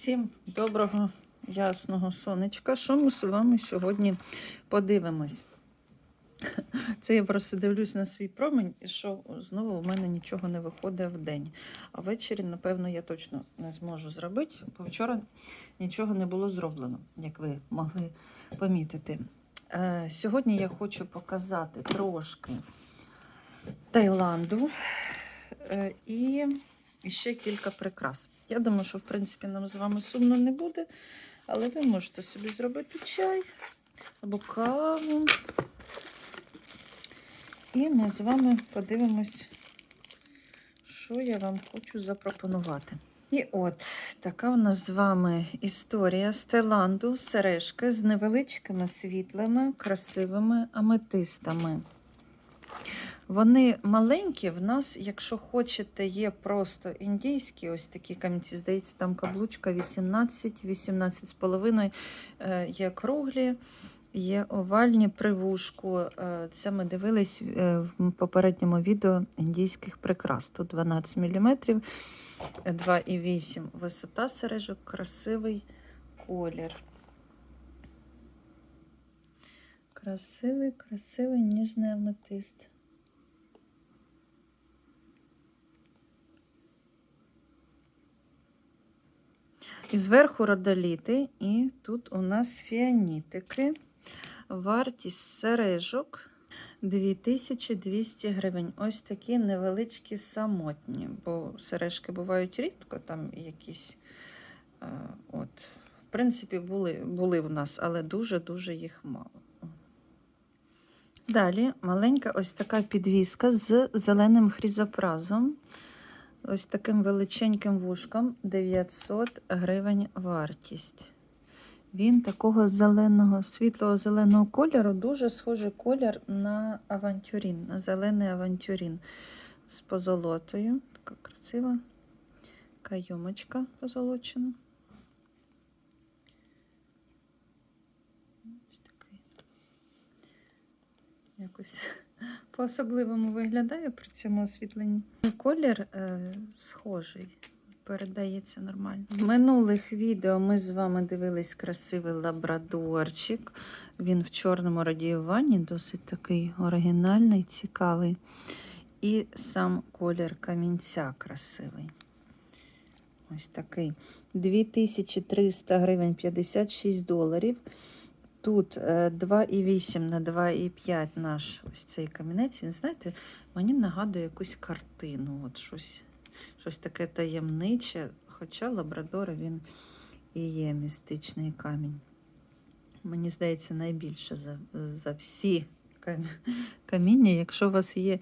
Всім доброго ясного сонечка. Що ми з вами сьогодні подивимось? Це я просто дивлюсь на свій промінь, і що знову у мене нічого не виходить в день. А ввечері, напевно, я точно не зможу зробити, бо вчора нічого не було зроблено, як ви могли помітити. Е, Сьогодні я хочу показати трошки Таїланду е, і ще кілька прикрас. Я думаю, що в принципі нам з вами сумно не буде, але ви можете собі зробити чай або каву. І ми з вами подивимось, що я вам хочу запропонувати. І от така в нас з вами історія з Таїланду, сережки з невеличкими світлими, красивими аметистами. Вони маленькі, в нас, якщо хочете, є просто індійські, ось такі камінці, здається, там каблучка 18, 18,5, е, є круглі, є овальні при вушку. Е, Це ми дивились е, в попередньому відео індійських прикрас. Тут 12 мм, 2,8 висота сережок, красивий колір. Красивий, красивий ніжний аметист. І зверху родоліти, і тут у нас фіанітики. Вартість сережок 2200 гривень. Ось такі невеличкі самотні, бо сережки бувають рідко, там якісь. а, От. В принципі, були, були в нас, але дуже-дуже їх мало. Далі маленька ось така підвіска з зеленим хрізопразом. Ось таким величеньким вушком 900 гривень вартість. Він такого зеленого, світлого зеленого кольору, дуже схожий колір на авантюрін, на зелений авантюрін з позолотою. Така красива кайомочка позолочена. Ось такий. Якось по-особливому виглядає при цьому освітленні. Колір е, схожий, передається нормально. В минулих відео ми з вами дивились красивий лабрадорчик. Він в чорному радіюванні, досить такий оригінальний, цікавий. І сам колір камінця красивий. Ось такий. 2300 гривень 56 доларів. Тут е, 2,8 на 2,5 наш ось цей камінець. Він, знаєте, мені нагадує якусь картину. От щось, щось таке таємниче. Хоча Лабрадор він і є містичний камінь. Мені здається, найбільше за, за всі каміння. Якщо у вас є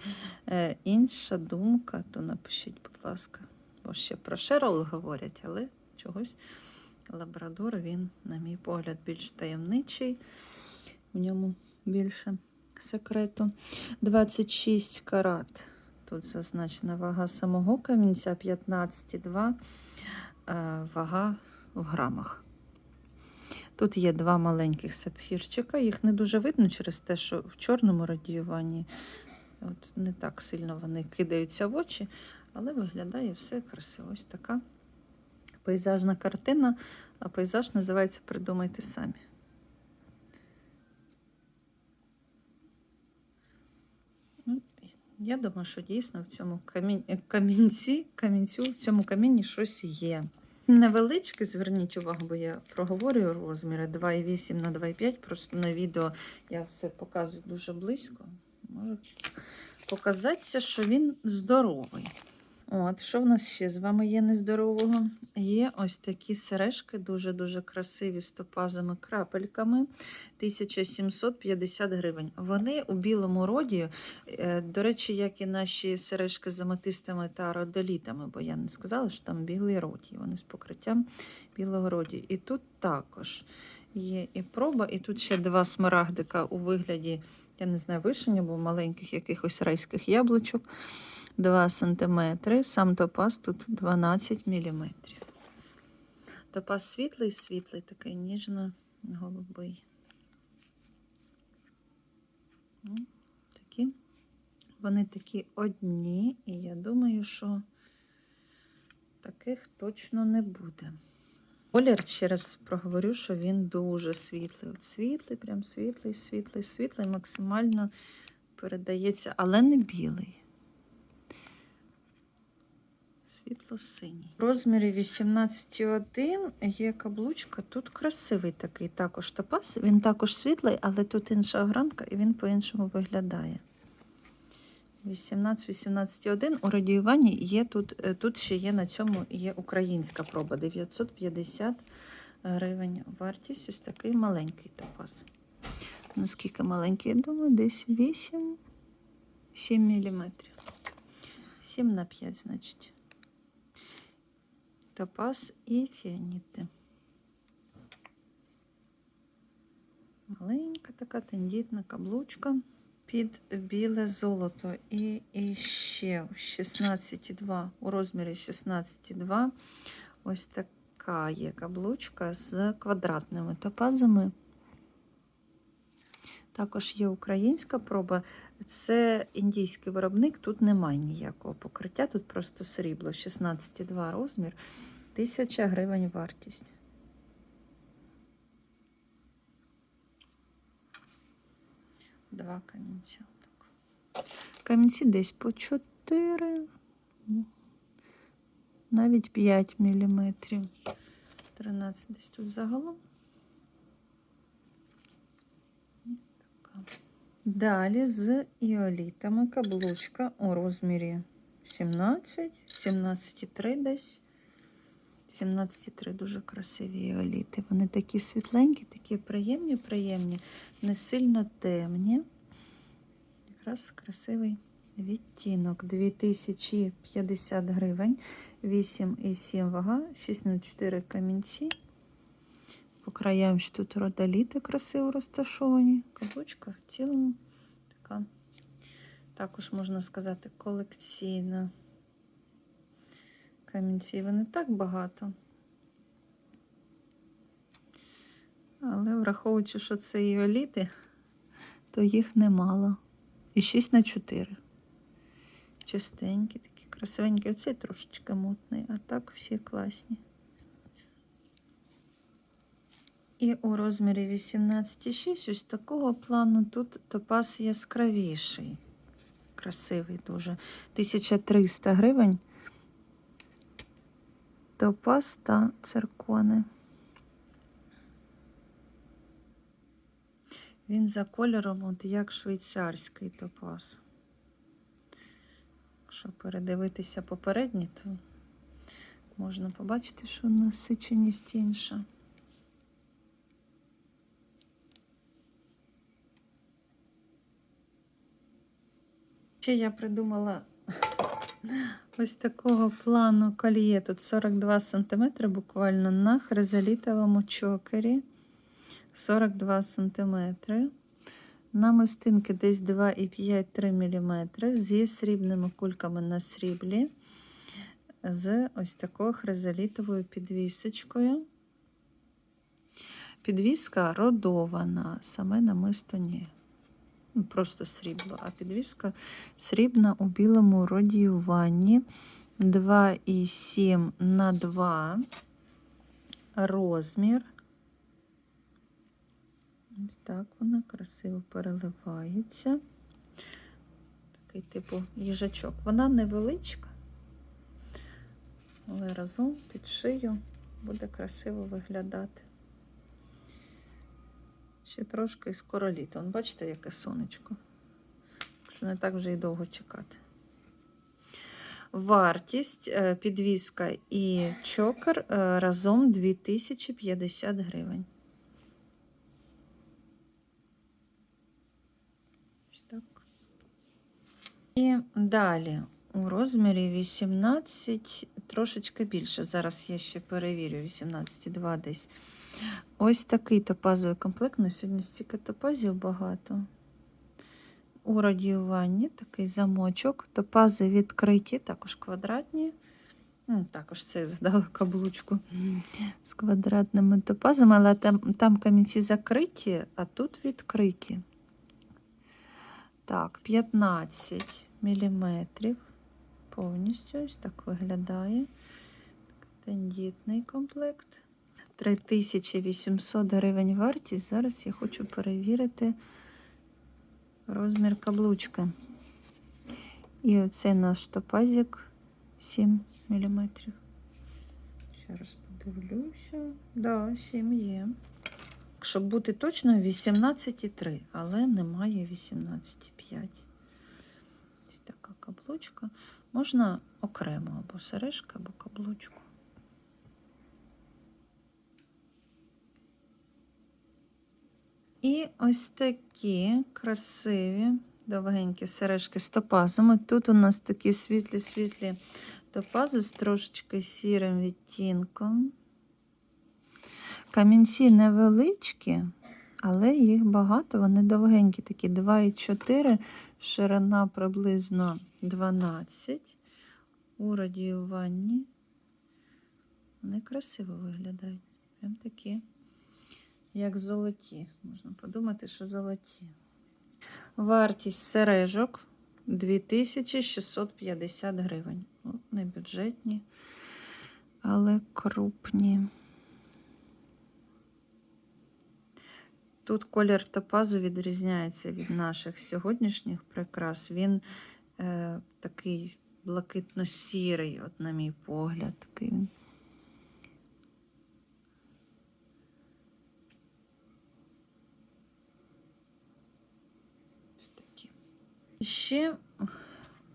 е, інша думка, то напишіть, будь ласка. Бо ще про Шерол говорять, але чогось. Лабрадор, він, на мій погляд, більш таємничий, в ньому більше секрету. 26 карат. Тут зазначена вага самого камінця 15,2 е, вага в грамах. Тут є два маленьких сапфірчика, їх не дуже видно через те, що в чорному радіюванні от не так сильно вони кидаються в очі, але виглядає все красиво. Ось така пейзажна картина, а пейзаж називається Придумайте самі. Ну, Я думаю, що дійсно в цьому камінці, камінцю, в цьому камінні щось є. Невеличкий, зверніть увагу, бо я проговорюю розміри 2,8 на 2,5. Просто на відео я все показую дуже близько. Може показатися, що він здоровий. От, що в нас ще з вами є нездорового? Є ось такі сережки, дуже-дуже красиві з топазами крапельками. 1750 гривень. Вони у білому роді, е, до речі, як і наші сережки з аметистами та родолітами, бо я не сказала, що там білий роді. Вони з покриттям білого роді. І тут також є і проба, і тут ще два смарагдика у вигляді, я не знаю, вишень або маленьких якихось райських яблучок. 2 см, сам топаз тут 12 мм. Топаз світлий, світлий, такий ніжно-голубий. Ну, Такі. Вони такі одні, і я думаю, що таких точно не буде. Колір, ще раз проговорю, що він дуже світлий. От світлий, прям світлий, світлий, світлий, максимально передається, але не білий. Світло-синій. Розмірі 18,1 є каблучка. Тут красивий такий також топаз. Він також світлий, але тут інша огранка і він по-іншому виглядає. 18-18,1 у радіюванні є тут, е, тут ще є на цьому є українська проба 950 гривень. Вартість ось такий маленький топаз. Наскільки маленький, я думаю, десь 8 7 мм. 7 на 5, значить. Топаз і фіаніти. Маленька така тендітна каблучка під біле золото. І, і ще 16,2 у розмірі 16,2. Ось така є каблучка з квадратними топазами. Також є українська проба. Це індійський виробник, тут немає ніякого покриття, тут просто срібло 16,2 розмір, 1000 гривень вартість. Два камінця. Камінці десь по 4, навіть 5 мм. 13 десь тут загалом. Така. Далі з іолітами каблучка у розмірі 17, 17,3 десь. 17,3 дуже красиві іоліти. Вони такі світленькі, такі приємні, приємні, не сильно темні. Якраз красивий відтінок. 2050 гривень, 8,7 вага, 6,04 камінці. По краям ще тут родоліти красиво розташовані. Каблучка в цілому така, також можна сказати, колекційна. Камінців не так багато. Але враховуючи, що це іоліти, то їх немало. І 6 на 4. Чистенькі, такі красивенькі. Оцей трошечки мутний, а так всі класні. І у розмірі 18,6 ось такого плану тут топаз яскравіший. Красивий дуже. 1300 гривень. Топаз та циркони. Він за кольором, от як швейцарський топаз. Якщо передивитися попередні, то можна побачити, що насиченість інша. Ще я придумала ось такого плану кольє. Тут 42 см буквально на хризолітовому чокері. 42 см. На мистинки десь 2,5-3 мм зі срібними кульками на сріблі, з ось такою хризолітовою підвісочкою. Підвіска родована, саме намисто ні. Ну, Просто срібло, а підвіска срібна у білому радіюванні 2,7 на 2 розмір. Ось так вона красиво переливається. Такий типу їжачок. Вона невеличка, але разом під шию буде красиво виглядати. Ще трошки і скоро літо. Вон, бачите, яке сонечко. Що не так вже і довго чекати. Вартість е, підвіска і чокер е, разом 2050 гривень. І далі у розмірі 18, трошечки більше. Зараз я ще перевірю, 18,2 десь. Ось такий топазовий комплект. На сьогодні стільки топазів багато. У радіюванні такий замочок. Топази відкриті, також квадратні. Також це задала каблучку з квадратними топазами, але там, там камінці закриті, а тут відкриті. Так, 15 міліметрів. Повністю ось так виглядає. Тендітний комплект. 3800 гривень вартість. Зараз я хочу перевірити розмір каблучки. І оцей наш топазик 7 мм. Раз подивлюся. Да, 7 є. Щоб бути точною, 18,3, але немає 18,5. Ось така каблучка. Можна окремо або сережка, або каблучку. І ось такі красиві, довгенькі сережки з топазами. Тут у нас такі світлі-світлі топази з трошечки сірим відтінком. Камінці невеличкі, але їх багато, вони довгенькі, такі 2,4, ширина приблизно 12. У радіюванні. Вони красиво виглядають. Прям такі, як золоті. Можна подумати, що золоті. Вартість сережок 2650 гривень. Ну, не бюджетні, але крупні. Тут колір топазу відрізняється від наших сьогоднішніх прикрас. Він е, такий блакитно-сірий, от на мій погляд. Такий він. Ще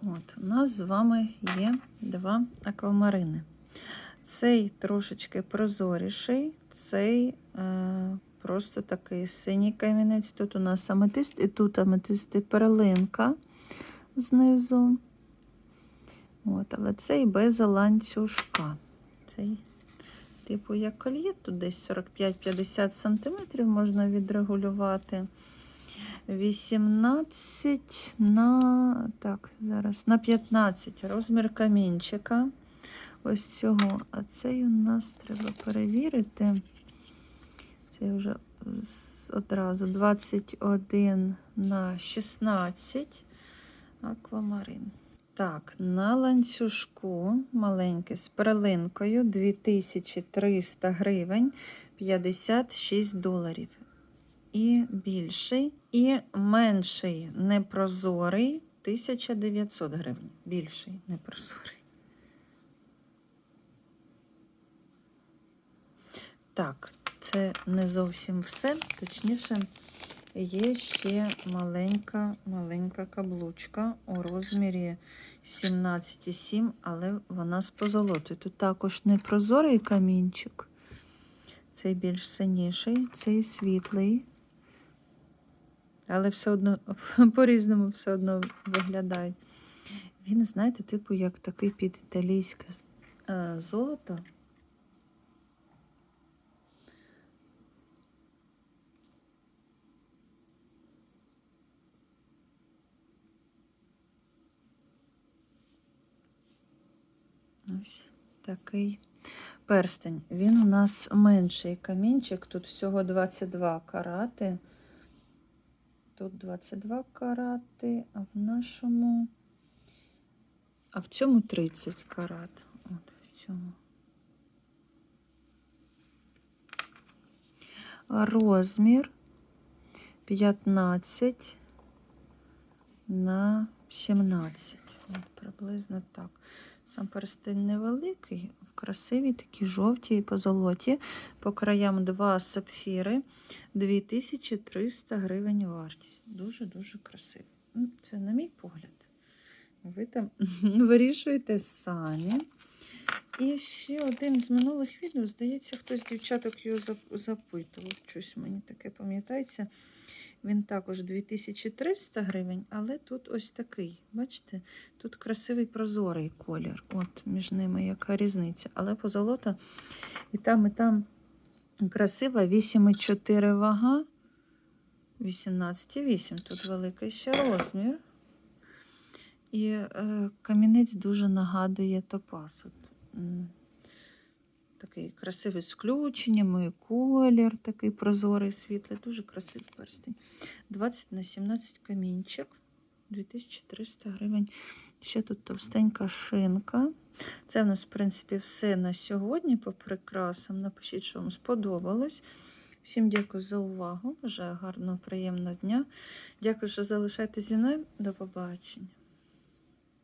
от, у нас з вами є два аквамарини. Цей трошечки прозоріший, цей е, просто такий синій камінець. Тут у нас аметист, і тут аметист і перлинка знизу. От, але цей без ланцюжка. Цей, типу, як кольє, тут десь 45-50 см можна відрегулювати. 18 на так, зараз на 15 розмір камінчика. Ось цього. А цей у нас треба перевірити. Це вже одразу 21 на 16 аквамарин. Так, на ланцюжку маленький з перлинкою 2300 гривень 56 доларів. І більший, і менший непрозорий 1900 гривень. Більший непрозорий. Так, це не зовсім все. Точніше, є ще маленька маленька каблучка у розмірі 17,7, але вона з позолотою. Тут також не прозорий камінчик. Цей більш синіший, цей світлий. Але все одно по-різному все одно виглядають. Він, знаєте, типу, як такий під італійське е, золото. Ось такий перстень. Він у нас менший камінчик. Тут всього 22 карати. Тут 22 карати, а в нашому. А в цьому 30 карат. От в цьому. Розмір 15 на 17. От приблизно так. Сам перстень невеликий, в красивій, такі жовті і позолоті. По краям два сапфіри, 2300 гривень вартість. Дуже-дуже красивий. Ну, Це на мій погляд. Ви там вирішуєте самі. І ще один з минулих відео, здається, хтось з дівчаток його запитував. Щось мені таке пам'ятається. Він також 2300 гривень, але тут ось такий. Бачите, тут красивий прозорий колір. От між ними яка різниця. Але позолота і там, і там красива. 8,4 вага. 18,8. Тут великий ще розмір. І е, камінець дуже нагадує топаз. От, такий красивий з включеннями, колір такий прозорий, світлий, дуже красивий перстень. 20 на 17 камінчик. 2300 гривень. Ще тут товстенька шинка. Це в нас, в принципі, все на сьогодні по прикрасам. Напишіть, що вам сподобалось. Всім дякую за увагу. Бажаю гарного, приємного дня. Дякую, що залишаєтесь зі мною. До побачення.